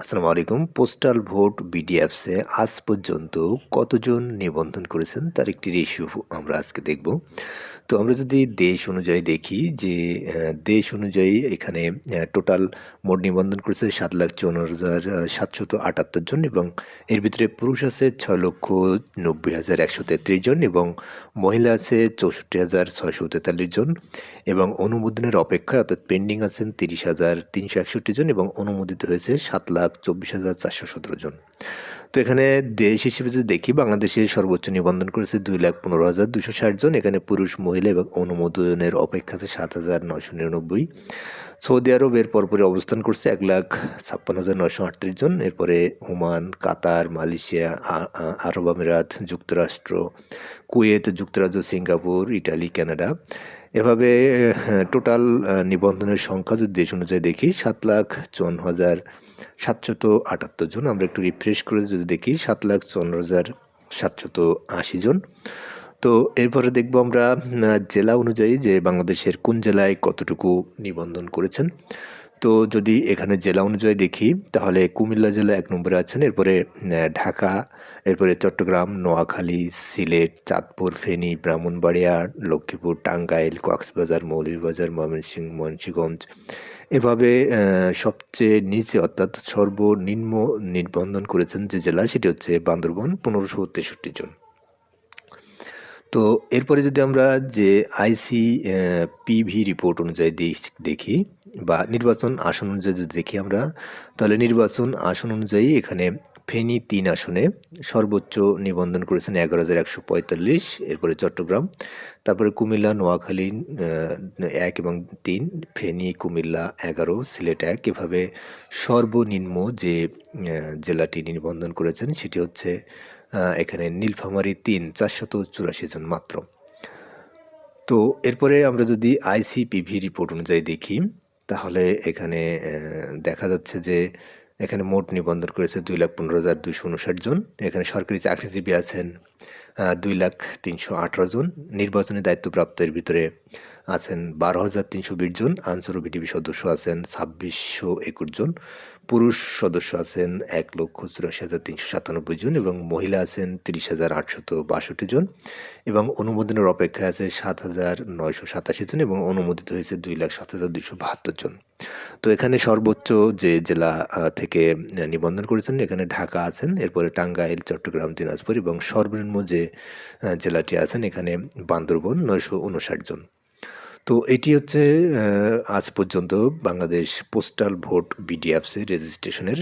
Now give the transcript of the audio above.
আসসালামু আলাইকুম। Postal vote বিডিএফসে আজ পর্যন্ত কতজন নিবন্ধন করেছেন তার একটি রেশিও আমরা আজকে দেখব। তো আমরা যদি দেশ অনুযায়ী দেখি যে দেশ অনুযায়ী এখানে টোটাল মোট নিবন্ধন করেছে সাত লাখ চুয়ান্ন হাজার সাতশত আটাত্তর জন এবং এর ভিতরে পুরুষ আছে ছয় লক্ষ নব্বই হাজার একশো তেত্রিশ জন এবং মহিলা আছে চৌষট্টি হাজার ছয়শো তেতাল্লিশ জন এবং অনুমোদনের অপেক্ষায় অর্থাৎ পেন্ডিং আছেন তিরিশ হাজার তিনশো একষট্টি জন এবং অনুমোদিত হয়েছে সাত লাখ চব্বিশ হাজার চারশো সতেরো জন। তো এখানে দেশ হিসেবে যদি দেখি, বাংলাদেশে সর্বোচ্চ নিবন্ধন করেছে দুই লাখ পনেরো হাজার দুশো ষাট জন। এখানে পুরুষ, মহিলা এবং অনুমোদনের অপেক্ষা আছে সাত হাজার নশো নিরানব্বই। সৌদি আরব এর পরপরে অবস্থান করছে এক লাখ ছাপ্পান্ন হাজার নয়শো আটত্রিশ জন। এরপরে ওমান, কাতার, মালয়েশিয়া আরব আমিরাত, যুক্তরাষ্ট্র, কুয়েত, যুক্তরাজ্য, সিঙ্গাপুর, ইটালি, কানাডা। এভাবে টোটাল নিবন্ধনের সংখ্যা যদি দেশ অনুযায়ী দেখি, সাত লাখ চুয়ান্ন হাজার সাতশত আটাত্তর জন। আমরা একটু রিফ্রেশ করে যদি দেখি, সাত লাখ চুয়ান্ন হাজার সাতশত আশি জন। তো এরপরে দেখব আমরা জেলা অনুযায়ী যে বাংলাদেশের কোন জেলায় কতটুকু নিবন্ধন করেছেন। তো যদি এখানে জেলা অনুযায়ী দেখি, তাহলে কুমিল্লা জেলা এক নম্বরে আছেন, এরপরে ঢাকা, এরপরে চট্টগ্রাম, নোয়াখালী, সিলেট, চাঁদপুর, ফেনী, ব্রাহ্মণবাড়িয়া, লক্ষ্মীপুর, টাঙ্গাইল, কক্সবাজার, মৌলভীবাজার, ময়মনসিংহ, মুন্সিগঞ্জ। এভাবে সবচেয়ে নিচে অর্থাৎ সর্বনিম্ন নিবন্ধন করেছেন যে জেলা, সেটি হচ্ছে বান্দরবন, পনেরোশো তেষট্টি জন। তো এরপরে যদি আমরা যে আইসি পিভি রিপোর্ট অনুযায়ী দেখি বা নির্বাচন আসন অনুযায়ী যদি দেখি আমরা, তাহলে নির্বাচন আসন অনুযায়ী এখানে ফেনী তিন আসনে সর্বোচ্চ নিবন্ধন করেছেন এগারো হাজার একশো পঁয়তাল্লিশ, এরপরে চট্টগ্রাম, তারপরে কুমিল্লা, নোয়াখালী এক এবং তিন, ফেনী, কুমিল্লা এগারো, সিলেট এক। এভাবে সর্বনিম্ন যে জেলাটি নিবন্ধন করেছেন সেটি হচ্ছে এখানে নীলফামারী তিন, চারশত চুরাশি জন মাত্র। তো এরপরে আমরা যদি আইসিপিভি রিপোর্ট অনুযায়ী দেখি, তাহলে এখানে দেখা যাচ্ছে যে এখানে মোট নিবন্ধন করেছে দুই লাখ পনেরো হাজার দুইশো উনষাট জন। এখানে সরকারি চাকরিজীবী আছেন দুই লাখ তিনশো আঠারো জন। নির্বাচনী দায়িত্বপ্রাপ্তের ভিতরে আছেন বারো হাজার তিনশো বিশ জন আনসার ও বিডিবি সদস্য আছেন ছাব্বিশশো একুশ জন, পুরুষ সদস্য আছেন এক লক্ষ চুরাশি হাজার তিনশো সাতানব্বই জন এবং মহিলা আছেন তিরিশ হাজার আটশত বাষট্টি জন এবং অনুমোদনের অপেক্ষায় আছে সাত হাজার নয়শো সাতাশি জন এবং অনুমোদিত হয়েছে দুই লাখ সাত হাজার দুইশো বাহাত্তর জন। তো এখানে সর্বোচ্চ যে জেলা থেকে নিবন্ধন করেছেন, এখানে ঢাকা আছেন, এরপরে টাঙ্গাইল, চট্টগ্রাম, দিনাজপুর এবং সর্বনিম্ন যে জেলাটি আছেন, এখানে বান্দরবন নয়শো উনষাট জন। তো এটি হচ্ছে আজ পর্যন্ত বাংলাদেশ পোস্টাল ভোট বিডিএফসি রেজিস্ট্রেশনের